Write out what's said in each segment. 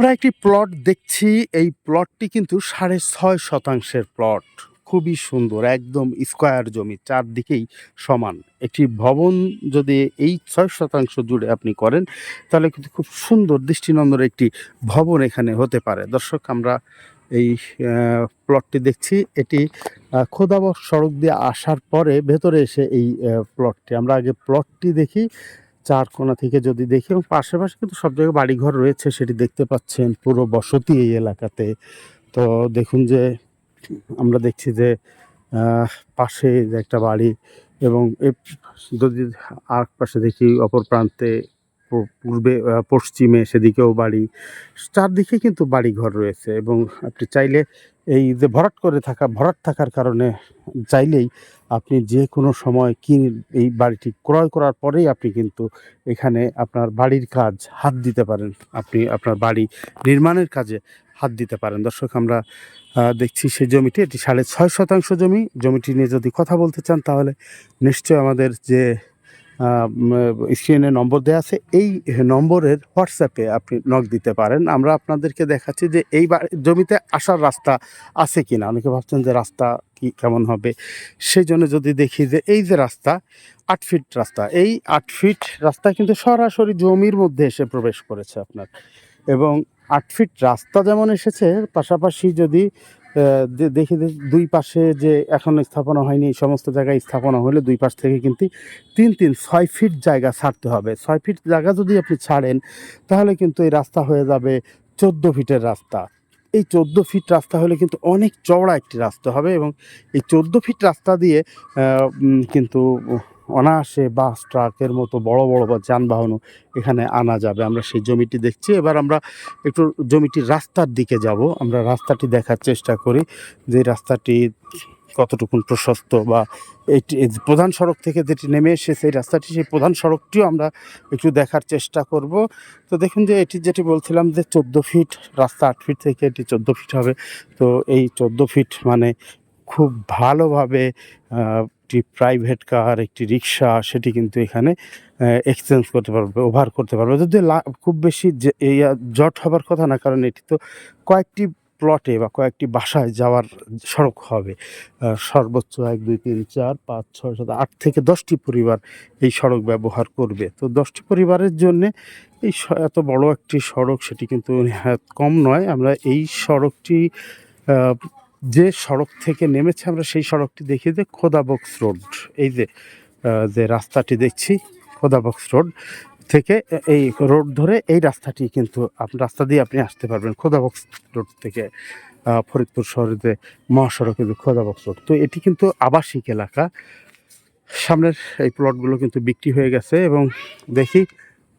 আমরা একটি প্লট দেখছি। এই প্লটটি কিন্তু সাড়ে ছয় শতাংশের প্লট। খুবই সুন্দর, একদম স্কোয়ার জমি, চারদিকেই সমান। একটি ভবন যদি এই ছয় শতাংশ জুড়ে আপনি করেন, তাহলে কিন্তু খুব সুন্দর দৃষ্টিনন্দন একটি ভবন এখানে হতে পারে। দর্শক, আমরা এই প্লটটি দেখছি। এটি খোদাবক সড়ক দিয়ে আসার পরে ভেতরে এসে এই প্লটটি। আমরা আগে প্লটটি দেখি। চার কোনা থেকে যদি দেখি, এবং পাশে পাশে কিন্তু সব জায়গায় বাড়িঘর রয়েছে, সেটি দেখতে পাচ্ছেন পুরো বসতি এই এলাকাতে। তো দেখুন যে, আমরা দেখছি যে পাশে যে একটা বাড়ি, এবং যদি আর পাশে দেখি অপর প্রান্তে পূর্বে পশ্চিমে সেদিকেও বাড়ি। চারদিকে কিন্তু বাড়িঘর রয়েছে এবং আপনি চাইলে এই যে ভরাট করে থাকা, ভরাট থাকার কারণে চাইলেই আপনি যে কোনো সময় কিন এই বাড়িটি ক্রয় করার পরেই আপনি কিন্তু এখানে আপনার বাড়ির কাজ হাত দিতে পারেন। আপনি আপনার বাড়ি নির্মাণের কাজে হাত দিতে পারেন। দর্শক, আমরা দেখছি সেই জমিটি, এটি সাড়ে ছয় শতাংশ জমি। জমিটি নিয়ে যদি কথা বলতে চান তাহলে নিশ্চয় আমাদের যে স্ক্রিনে নম্বর দেওয়া আছে। এই নম্বরের হোয়াটসঅ্যাপে আপনি নক দিতে পারেন। আমরা আপনাদেরকে দেখাচ্ছি যে এই জমিতে আসার রাস্তা আছে কি না অনেকে ভাবছেন যে রাস্তা কি, কেমন হবে? সেই জন্য যদি দেখি যে এই যে রাস্তা, আট ফিট রাস্তা, এই আট ফিট রাস্তা কিন্তু সরাসরি জমির মধ্যে এসে প্রবেশ করেছে আপনার। এবং আট ফিট রাস্তা যেমন এসেছে, পাশাপাশি যদি দেখি দুই পাশে যে এখন স্থাপনা হয়নি, এই সমস্ত জায়গায় স্থাপনা হলে দুই পাশ থেকে কিন্তু তিন তিন, ছয় ফিট জায়গা ছাড়তে হবে। ছয় ফিট জায়গা যদি আপনি ছাড়েন, তাহলে কিন্তু এই রাস্তা হয়ে যাবে চোদ্দ ফিটের রাস্তা। এই চোদ্দ ফিট রাস্তা হলে কিন্তু অনেক চওড়া একটি রাস্তা হবে এবং এই চোদ্দ ফিট রাস্তা দিয়ে কিন্তু অনায়াসে বাস, ট্রাকের মতো বড় বড় বা যানবাহনও এখানে আনা যাবে। আমরা সেই জমিটি দেখছি। এবার আমরা একটু জমিটির রাস্তার দিকে যাব। আমরা রাস্তাটি দেখার চেষ্টা করি যে রাস্তাটি কতটুকুন প্রশস্ত বা এই প্রধান সড়ক থেকে যেটি নেমে এসে সেই রাস্তাটি, সেই প্রধান সড়কটিও আমরা একটু দেখার চেষ্টা করব। তো দেখুন যে এটি যেটি বলছিলাম যে চোদ্দ ফিট, রাস্তা আট ফিট থেকে এটি চোদ্দ ফিট হবে। তো এই চোদ্দ ফিট মানে খুব ভালোভাবে একটি প্রাইভেট কার একটি রিক্সা সেটি কিন্তু এখানে এক্সচেঞ্জ করতে পারবে ওভার করতে পারবে। যদি খুব বেশি জট হবার কথা না, কারণ এটি তো কয়েকটি প্লটে বা কয়েকটি বাসায় যাওয়ার সড়ক হবে। সর্বোচ্চ এক, দুই, তিন, চার, পাঁচ, ছয়, সাত, আট থেকে দশটি পরিবার এই সড়ক ব্যবহার করবে। তো দশটি পরিবারের জন্যে এই এত বড় একটি সড়ক, সেটি কিন্তু কম নয়। আমরা এই সড়কটি যে সড়ক থেকে নেমেছে, আমরা সেই সড়কটি দেখি যে খোদাবক্স রোড। এই যে যে রাস্তাটি দেখছি খোদাবক্স রোড থেকে এই রোড ধরে এই রাস্তাটি কিন্তু রাস্তা দিয়ে আপনি আসতে পারবেন খোদাবক্স রোড থেকে ফরিদপুর শহরে যে মহাসড়ক কিন্তু খোদাবক্স রোড। তো এটি কিন্তু আবাসিক এলাকা। সামনের এই প্লটগুলো কিন্তু বিক্রি হয়ে গেছে এবং দেখি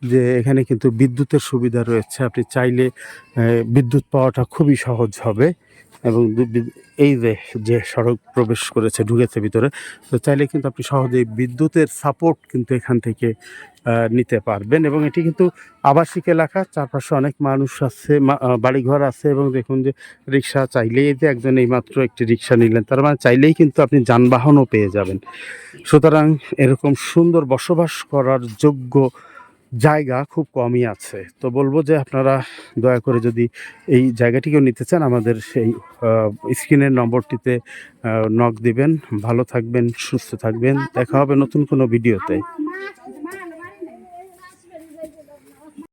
যে এখানে কিন্তু বিদ্যুতের সুবিধা রয়েছে। আপনি চাইলে বিদ্যুৎ পাওয়াটা খুবই সহজ হবে এবং এই যে যে সড়ক প্রবেশ করেছে, ঢুকেছে ভিতরে, তো চাইলে কিন্তু আপনি সহজেই বিদ্যুতের সাপোর্ট কিন্তু এখান থেকে নিতে পারবেন এবং এটি কিন্তু আবাসিক এলাকা, চারপাশে অনেক মানুষ আছে বাড়িঘর আছে এবং দেখুন যে রিক্সা চাইলেই যে একজন এইমাত্র একটি রিক্সা নিলেন, তার মানে চাইলেই কিন্তু আপনি যানবাহনও পেয়ে যাবেন। সুতরাং এরকম সুন্দর বসবাস করার যোগ্য জায়গা খুব কমই আছে। তো বলব যে আপনারা দয়া করে যদি এই জায়গাটিকেও নিতে চান আমাদের সেই স্ক্রিনের নম্বরটিতে নক দিবেন। ভালো থাকবেন সুস্থ থাকবেন। দেখা হবে নতুন কোনো ভিডিওতে।